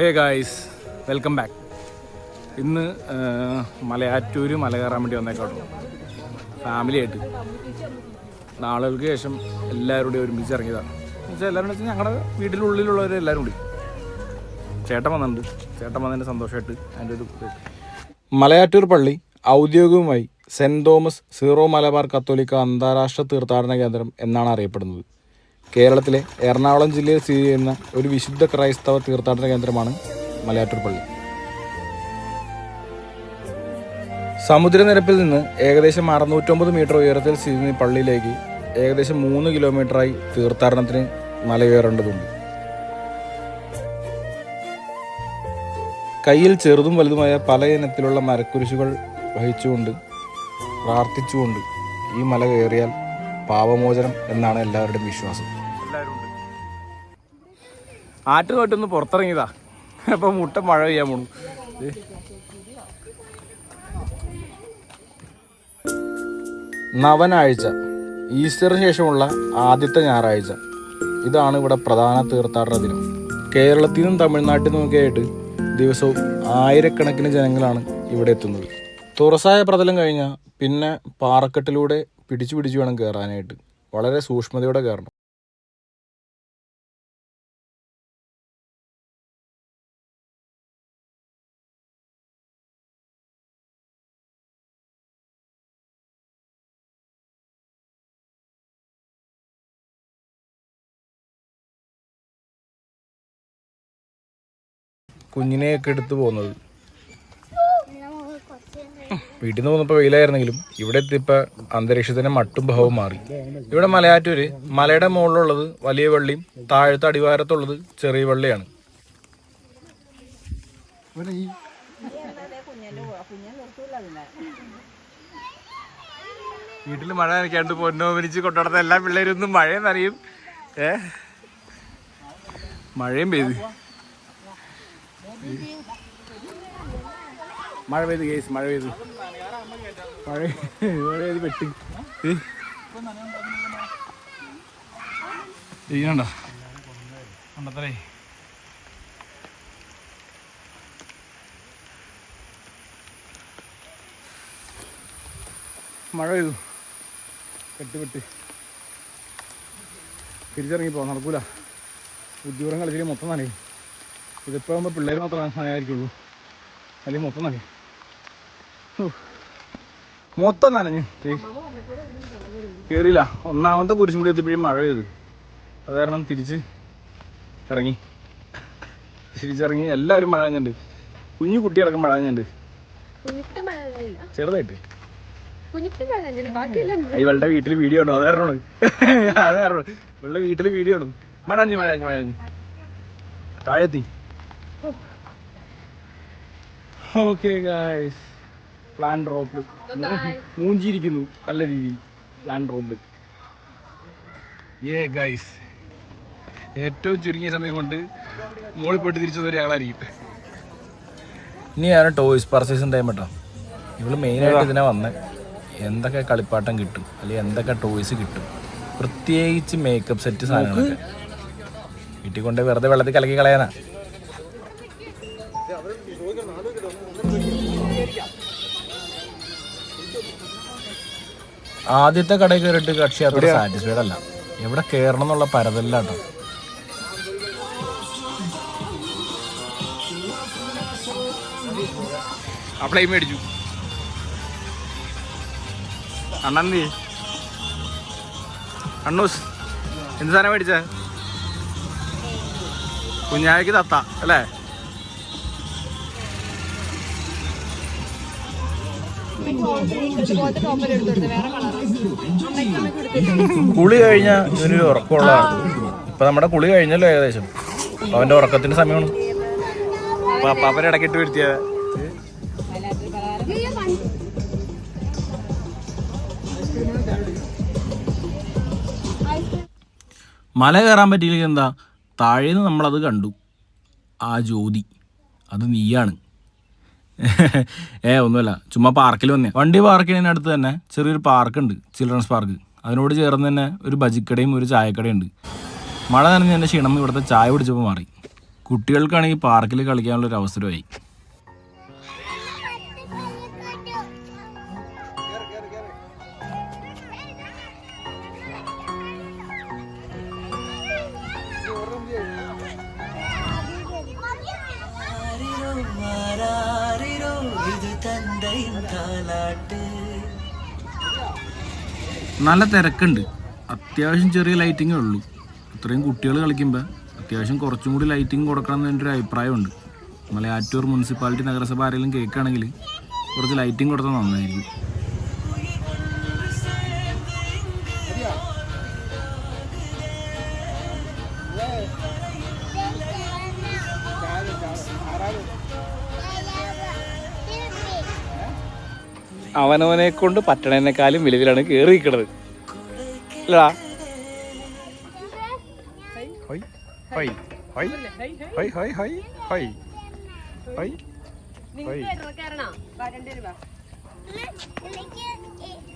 Hey guys welcome back. ഇന്ന് മലയാറ്റൂർ മല കയറാൻ വേണ്ടി വന്നേക്കാട്ടോ. ഫാമിലി ആയിട്ട് നാളുകൾക്ക് ശേഷം എല്ലാവരുടെയും ഒരുമിച്ച് ഇറങ്ങിയതാണ് എന്നുവെച്ചാൽ എല്ലാവരും വെച്ചാൽ ഞങ്ങളുടെ വീട്ടിലുള്ളിലുള്ളവർ എല്ലാവരും കൂടി. ചേട്ടൻ വന്നിട്ടുണ്ട്. ചേട്ടൻ വന്നതിന്റെ സന്തോഷമായിട്ട് അതിന്റെ ഒരു മലയാറ്റൂർ പള്ളി ഔദ്യോഗികമായി സെന്റ് തോമസ് സീറോ മലബാർ കത്തോലിക്ക അന്താരാഷ്ട്ര തീർത്ഥാടന കേന്ദ്രം എന്നാണ് അറിയപ്പെടുന്നത്. കേരളത്തിലെ എറണാകുളം ജില്ലയിൽ സ്ഥിതി ചെയ്യുന്ന ഒരു വിശുദ്ധ ക്രൈസ്തവ തീർത്ഥാടന കേന്ദ്രമാണ് മലയാറ്റൂർ പള്ളി. സമുദ്രനിരപ്പിൽ നിന്ന് ഏകദേശം അറുന്നൂറ്റൊമ്പത് മീറ്റർ ഉയരത്തിൽ സ്ഥിതി ചെയ്യുന്ന പള്ളിയിലേക്ക് ഏകദേശം മൂന്ന് കിലോമീറ്ററായി തീർത്ഥാടനത്തിന് മലകയറേണ്ടതുണ്ട് കയ്യിൽ ചെറുതും വലുതുമായ പല ഇനത്തിലുള്ള മരക്കുരിശുകൾ വഹിച്ചുകൊണ്ട് പ്രാർത്ഥിച്ചുകൊണ്ട് ഈ മല കയറിയാൽ പാപമോചനം എന്നാണ് എല്ലാവരുടെയും വിശ്വാസം. ആറ്റ് തൊട്ടൊന്ന് പുറത്തിറങ്ങിയതാ. അപ്പൊ മുട്ട മഴ പെയ്യാൻ പോണു. നവനാഴ്ച ഈസ്റ്ററിന് ശേഷമുള്ള ആദ്യത്തെ ഞായറാഴ്ച. ഇതാണ് ഇവിടെ പ്രധാന തീർത്ഥാടന ദിനം. കേരളത്തിൽ നിന്നും തമിഴ്നാട്ടിൽ ഒക്കെ ആയിട്ട് ദിവസവും ആയിരക്കണക്കിന് ജനങ്ങളാണ് ഇവിടെ എത്തുന്നത്. തുറസായ പ്രതലം കഴിഞ്ഞാൽ പിന്നെ പാറക്കെട്ടിലൂടെ പിടിച്ചു പിടിച്ചു വേണം കയറാനായിട്ട് വളരെ സൂക്ഷ്മതയോടെ കയറണം കുഞ്ഞിനെയൊക്കെ എടുത്തു പോകുന്നത്. വീട്ടിൽ നിന്ന് പോകുന്നപ്പോൾ വെയിലായിരുന്നെങ്കിലും ഇവിടെ എത്തിയപ്പോൾ അന്തരീക്ഷത്തിന്റെ മട്ടും ഭാവവും മാറി. ഇവിടെ മലയാറ്റൂര് മലയുടെ മുകളിലുള്ളത് വലിയ വള്ളിയും താഴത്തെ അടിവാരത്തുള്ളത് ചെറിയ വള്ളിയാണ്. വീട്ടിൽ മഴ നനയ്ക്കാണ്ട് പൊന്നോമനിച്ച് കൊണ്ടുനടന്ന എല്ലാ പിള്ളേരും ഒന്നും മഴയെന്നറിയും. ഏ? മഴയും പെയ്ത്. മഴ പെയ്ത് കേസ് മഴ പെയ്തു. മഴ മഴ പെയ്ത് പെട്ടി. ചെയ്യണ്ട കണ്ടത്തരേ മഴ പെയ്തു. പെട്ട് പെട്ട്. തിരിച്ചിറങ്ങി പോ നടക്കൂല. ഉദ്യൂരങ്ങൾ കളിച്ചിട്ട് മൊത്തം നനയും. ഇതിപ്പോ ആകുമ്പോ പിള്ളേർ മാത്രമേ നനയായിരിക്കുള്ളൂ അല്ലെങ്കിൽ മൊത്തം നനയും ഹോ. മൊത്തം നനഞ്ഞു. കേറിയില്ല. ഒന്നാമത്തെ കുരിശും കൂടി എത്തിയപ്പോഴും മഴ പെയ്തു. അത് കാരണം തിരിച്ച് ഇറങ്ങി. തിരിച്ചിറങ്ങി എല്ലാവരും മഴ കഴിഞ്ഞുണ്ട് കുഞ്ഞു കുട്ടിയടക്കം മഴ കഴിഞ്ഞുണ്ട് ചെറുതായിട്ട്. ഇവളുടെ വീട്ടിൽ വീഡിയോ ഉണ്ടോ അതാരണോ അതാരണോ അത് ഇവളുടെ വീട്ടിൽ വീഡിയോ ഉണ്ടോ മഴ മഴ മഴഞ്ഞു താഴെത്തി ഓക്കെ ഗായ്സ് പ്ലാൻ ഡ്രോപ്പ് മൂഞ്ചിരിക്കുന്നു. നല്ല രീതിയിൽ. പ്ലാൻ ഡ്രോപ്പ് ഏ ഗായ്സ് ഏറ്റവും ചുരുങ്ങിയ സമയം കൊണ്ട് മോളിൽ പോയിട്ട് തിരിച്ചത് ഒരാളായിരിക്കും. ഇനി ഞാൻ ടോയ്സ് പർച്ചേസ് ടൈം കേട്ടോ ഇവൾ മെയിനായിട്ട് ഇതിനെ വന്ന്. എന്തൊക്കെ കളിപ്പാട്ടം കിട്ടും? അല്ലെങ്കിൽ എന്തൊക്കെ ടോയ്സ് കിട്ടും? പ്രത്യേകിച്ച് മേക്കപ്പ് സെറ്റ് സാധനങ്ങളൊക്കെ. വീട്ടിൽ കൊണ്ട് വെറുതെ വെള്ളത്തിൽ കലക്കി കളയാനാ. ആദ്യത്തെ കടയിൽ കയറിയിട്ട് കക്ഷി അത്ര സാറ്റിസ്ഫൈഡ് അല്ല. എവിടെ കയറണം എന്നുള്ള പരതല്ലാട്ടോ. അപ്ലൈ മേടിച്ചു. അണ്ണന്തി അണ്ണൂസ് എന്ത് സാധനം മേടിച്ച? കുഞ്ഞാവയ്ക്ക് തത്ത അല്ലേ? കുളി കഴിഞ്ഞ ഇവനൊരു ഉറക്കമുള്ള ഇപ്പൊ നമ്മുടെ കുളി കഴിഞ്ഞല്ലോ ഏകദേശം. അവന്റെ ഉറക്കത്തിന്റെ സമയമാണ്. പാപ്പനെ ഇടക്കിട്ട് വരുത്തിയ മല കയറാൻ പറ്റിയില്ലെങ്കിൽ എന്താ? താഴേന്ന് നമ്മളത് കണ്ടു. ആ ജ്യോതി. അത് നീയാണ്. ഏ ഒന്നുമല്ല. ചുമ്മാ പാർക്കിൽ വന്നേ. വണ്ടി പാർക്ക് ചെയ്യുന്നതിനടുത്ത് തന്നെ ചെറിയൊരു പാർക്ക് ഉണ്ട് ചിൽഡ്രൻസ് പാർക്ക് അതിനോട് ചേർന്ന് തന്നെ ഒരു ബജിക്കടയും ഒരു ചായക്കടയും ഉണ്ട്. മഴ നനഞ്ഞ എന്റെ ക്ഷീണം ഇവിടുത്തെ ചായ കുടിച്ചപ്പോൾ മാറി. കുട്ടികൾക്കാണെങ്കിൽ പാർക്കിൽ കളിക്കാനുള്ളൊരു അവസരമായി. നല്ല തിരക്കുണ്ട്. അത്യാവശ്യം ചെറിയ ലൈറ്റിങ്ങേ ഉള്ളൂ. ഇത്രയും കുട്ടികൾ കളിക്കുമ്പോൾ അത്യാവശ്യം കുറച്ചും കൂടി ലൈറ്റിംഗ് കൊടുക്കണം എന്ന് എന്റെ ഒരു അഭിപ്രായമുണ്ട്. മലയാറ്റൂർ മുനിസിപ്പാലിറ്റി നഗരസഭ ആരെങ്കിലും കേൾക്കുകയാണെങ്കിൽ കുറച്ച് ലൈറ്റിംഗ് കൊടുത്താൽ നന്നായിരിക്കും. അവനവനെ കൊണ്ട് പറ്റണേനേക്കാളും വലുതിലാണ് കയറി നിൽക്കുന്നത് അല്ലടാ ഹൊയ്. ഹൊയ്. ഹൊയ് ഹൊയ് ഹൊയ്. ഹൊയ്. ഹൊയ്. ഹൊയ്. നിങ്ങൾ കയറണോ രണ്ടു രൂപ